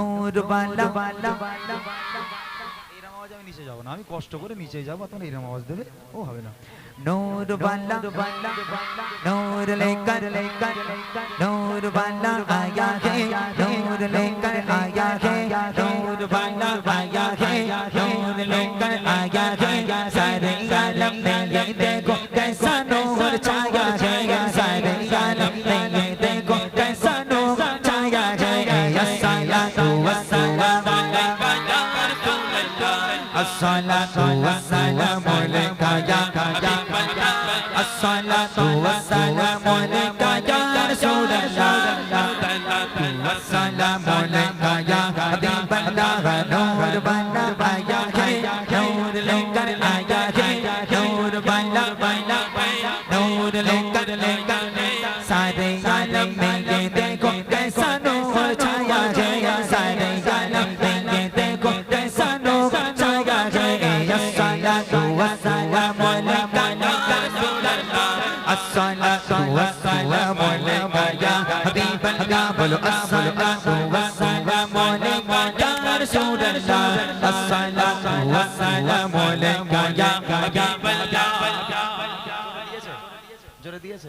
নূরবালা এরম আওয়াজ আমি নিচে যাব না আমি কষ্ট করে নিচে যাব তখন এরম আওয়াজ দেবে ও হবে না। নূর বালা। নূর লেকর লেকর নূর বালা আয়া হে। নূর লেকর আয়া হে। নূর বালা আয়া হে। নূর লেকর আয়া হে। সারে আলম মে দেখো। Hassan, Hassan.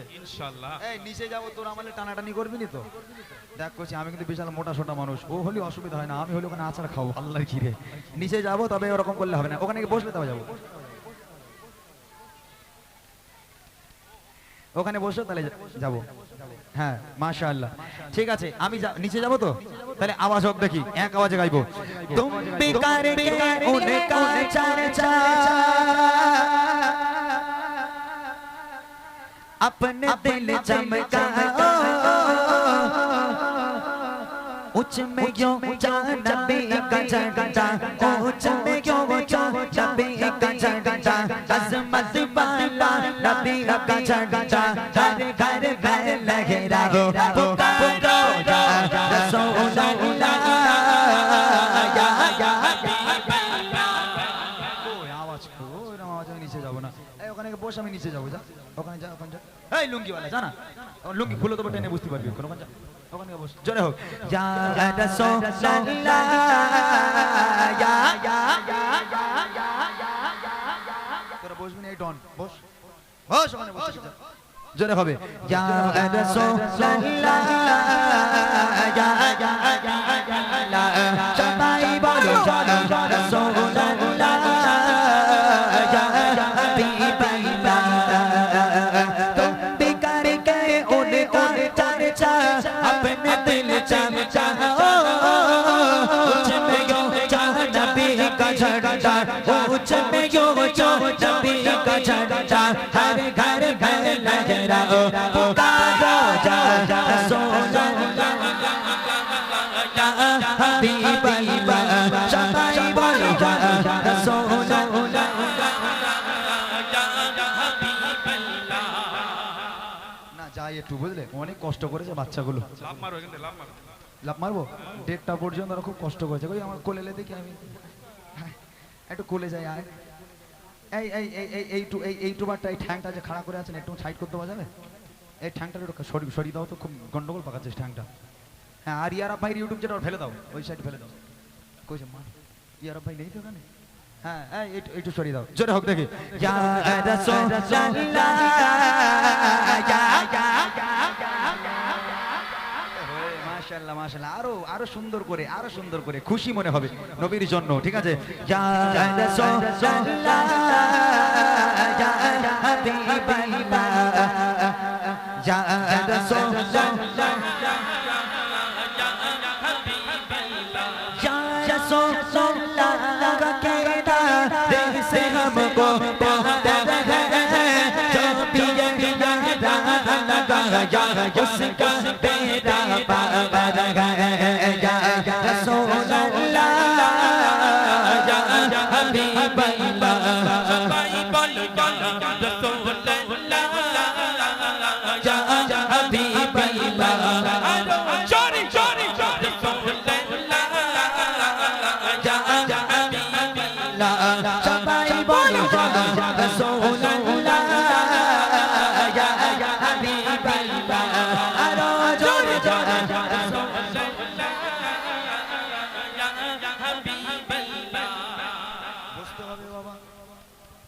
ইনশাআল্লাহ। এই নিচে যাব তোর আমালে টানাটানি করবি নি তো? দেখ করছি আমি কিন্তু বিশাল মোটা সোটা মানুষ। ও হলে অসুবিধা হয় না আমি হলে ওখানে আচার খাব। আল্লাহর ঘিরে। নিচে যাব তবে ওরকম করলে হবে না। ওখানে গিয়ে বসলে তবে যাব। ওখানে বসো তাহলে যাব। হ্যাঁ মাশা আল্লাহ ঠিক আছে আমি যা- নিচে যাব তো? তাহলে আওয়াজ হোক দেখি। এক আওয়াজে গাইবো। तुम अपने दिल चमकाओ उच्च में क्यों ऊंचा नबी का झंडा उच्च में क्यों ऊंचा नबी का झंडा अजमत वाला नबी का झंडा घर घर में लहराओ पुकारो या रसूल अल्लाह या या ওই আওয়াজ কো ওইরকম আওয়াজ আমি নিচে যাবো না এই ওখানে গিয়ে বস আমি নিচে যাবো যা ওখানে যা ওখানে যা এই লুঙ্গিওয়ালা জানা লুঙ্গি খুলে তো টেনে বুঝতে পারবি ওখানে যা ওখানে বস জোরে হোক ইয়া রাসূলুল্লাহ তোরা বসবি না এই ডন বস বস ওখানে বস জোরে হবে ইয়া রাসূলুল্লাহ ইয়া ইয়া ইয়া সবাই বলো রাসূলুল্লাহ جاؤ پکارو جاؤ سو جاؤ حبیب شبائی بل جاؤ سو جاؤ না যাই একটু বুঝলে অনেক কষ্ট করেছে বাচ্চাগুলো। লাভ মারো এখানে লাভ মারো। লাভ মারবো? ডেটটা পর্যন্ত খুব কষ্ট করেছে। আমার কোলে দেখি আমি। একটু কোলে যাই আর এই এই এই এই এইটু এই এইটু বারটা এই ঠ্যাংটা যে খাড়া করে আছেন একটু সাইড করতে পারা যাবে এই ঠ্যাংটা একটু সরি সরিয়ে দাও তো খুব গন্ডগোল পাকাচ্ছে ঠ্যাংটা। হ্যাঁ আর ইয়ারা ভাই ইউটিউব যেটা ফেলে দাও ওই সাইড ফেলে দাও। কইছে মা ইয়ারা ভাই নেই তো ওখানে হ্যাঁ এই একটু- একটু সরিয়ে দাও। জোরে হোক দেখি। মাশাল্লাহ মাশাল্লাহ আরও আরও সুন্দর করে আরও সুন্দর করে খুশি মনে হবে নবীর জন্য ঠিক আছে Yeah, yeah, yeah. সবাই বলো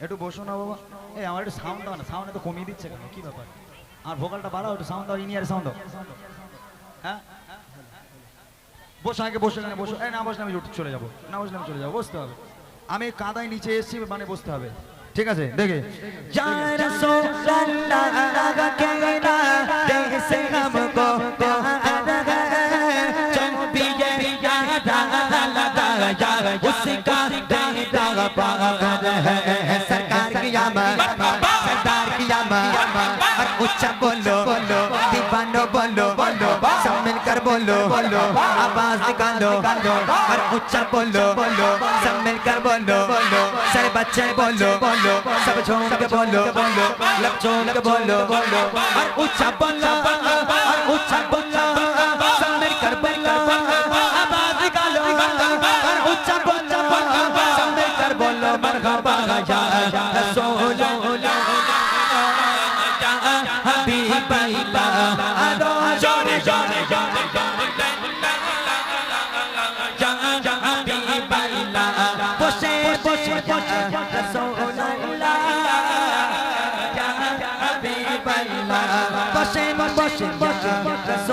একটু বসো না বাবা এই আমার একটু সাউন্ড দাও না সাউন্ড তো কমিয়ে দিচ্ছে কেন কি ব্যাপার আর ভোকালটা বাড়াও একটু সাউন্ড দাও ইনিয়ার সাউন্ড দাও হ্যাঁ বসো আগে না বসো না বসলে আমি চলে যাব না বসলে আমি চলে যাব বসতে হবে আমি কাদায় নিচে এসেছি মানে বসতে হবে ঠিক আছে দেখে জান রাসূলুল্লাহ আগা কে না দেখে হাম কো কো सरकार की आमा सरदार की आमा और उच्चा बोलो बोलो बोलो आवाज निकालो और ऊंचा बोलो बोलो सब मिलकर बोलो बोलो सारे बच्चे बोलो बोलो सब झूम के बोलो बोलो लब झूम के बोलो बोलो और ऊंचा बोलो और ऊंचा बोलो सब मिलकर बोलो आवाज निकालो और ऊंचा बोलो सब मिलकर बोलो मरहबा या रसूल हबीब বসে বসে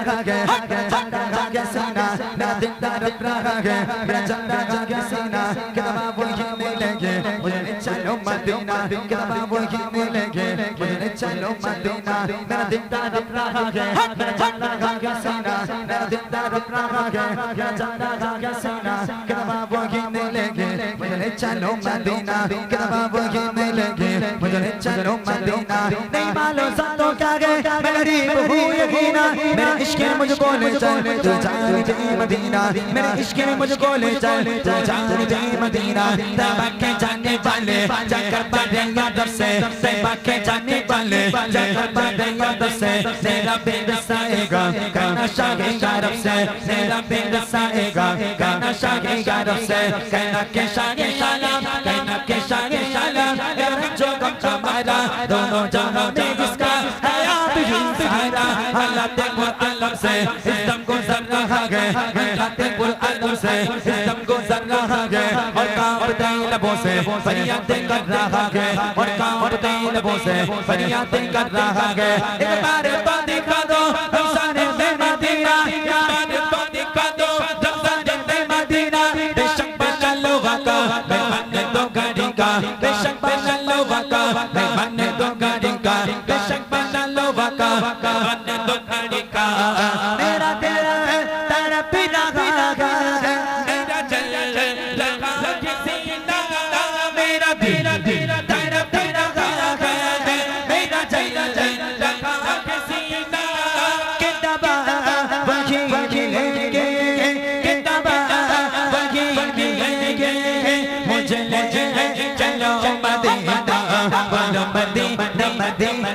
Raga, Raga, Raga, Raga, Raga, Raga, Raga, Raga, Raga, Medina कि तब वही मिलेंगे मुझे चलो मदीना मेरा दिल तरफ रहा है मेरा चल रहा है सीना मेरा दिल तरफ रहा है मेरा चल रहा है सीना कि तब वही मिलेंगे मुझे चलो मदीना कि तब वही मिलेंगे मुझे चलो मदीना नहीं मालूम सातों क्या गए मैं गरीब हूँ यकीना मेरे इश्क ने मुझको ले चल तू जान दे मदीना मेरे इश्क ने मुझको ले चल तू जान दे मदीना तब के जाने वाले जाकर देंगा दसे तैबा के जाने वाले जगह देंगा दसे, मेरा पिंड साएगा, गाना शागे गारब से, मेरा पिंड साएगा, गाना शागे गारब से कहना के शागे शाला कहना के शागे शाला मेरा जो गम हमारा दोनों जहाँ में किसका है आप ही सहारा हालात और अलम से फरियादें कर रहा है और कांपते लबों से फरियादें कर रहा है एक बार तो दिखा दो रमजान में Medina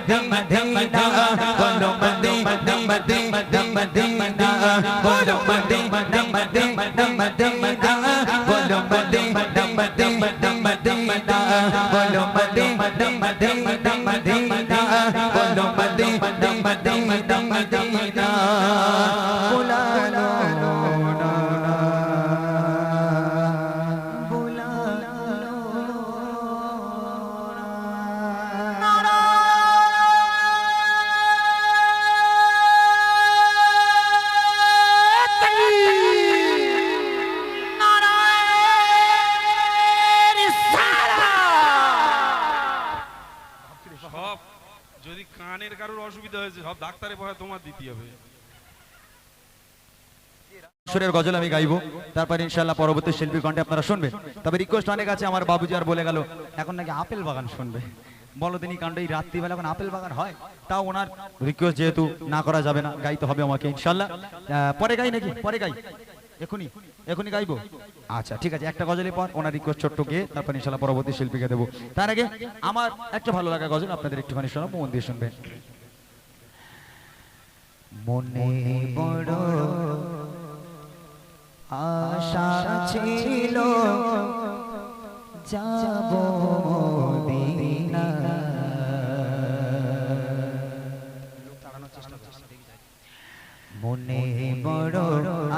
Ding ding ding ding কারোর অসুবিধা হয়েছে, সব ডাক্তারের ভয় তোমার দিতে হবে সুরের গজল আমি গাইবো, তারপর ইনশাল্লাহ পরবর্তী শিল্পীর কণ্ঠে আপনারা শুনবেন। তবে রিকোয়েস্ট অনেক আছে, আমার বাবুজি আর বলে গেল, এখন নাকি আপেল বাগান শুনবে। বলো তিনি কাণ্ড, এই রাত্রিবেলা এখন আপেল বাগান হয়, তাও ওনার রিকোয়েস্ট যেহেতু না করা যাবে না, গাইতে হবে আমাকে ইনশাল্লাহ পরে গাই নাকি? পরে গাই। এখনই এখনই গাইবো? আচ্ছা ঠিক আছে, একটা গজলের পর, ওনার রিকোয়েস্ট ছোট্ট গিয়ে, তারপর ইনশাল্লাহ পরবর্তী শিল্পীকে দেবো। তার আগে আমার একটা ভালো লাগা গজল আপনাদের একটুখানি শোনাবো, মন দিয়ে শুনবেন। মনে বড় আশা ছিল যাব মনে বড়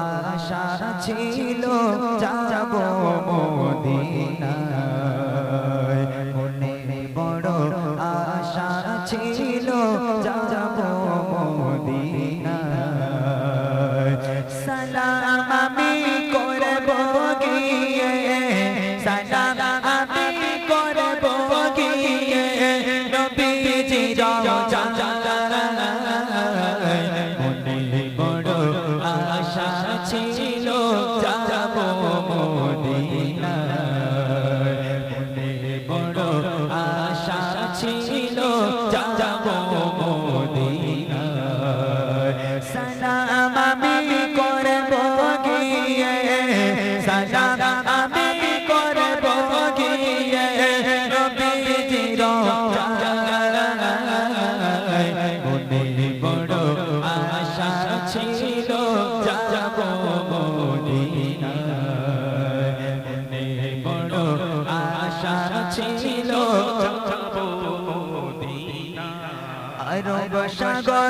আশা ছিল যাব মোদিনা আরব সাগর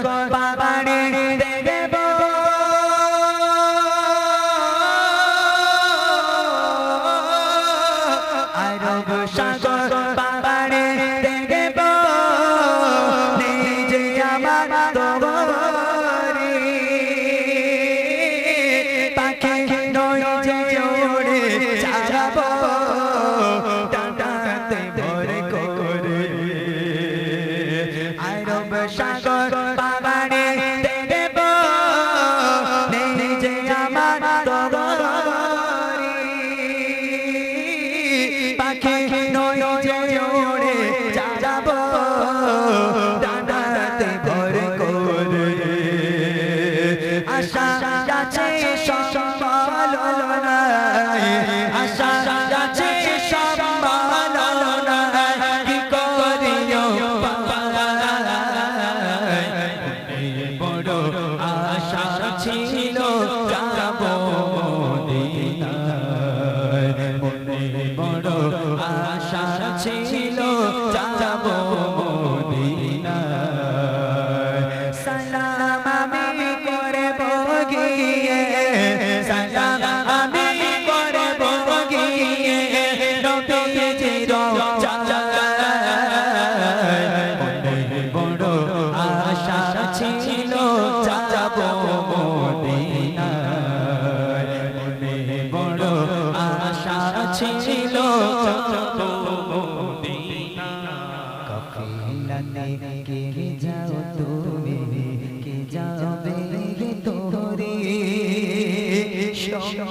की सदा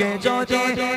যুগে যদি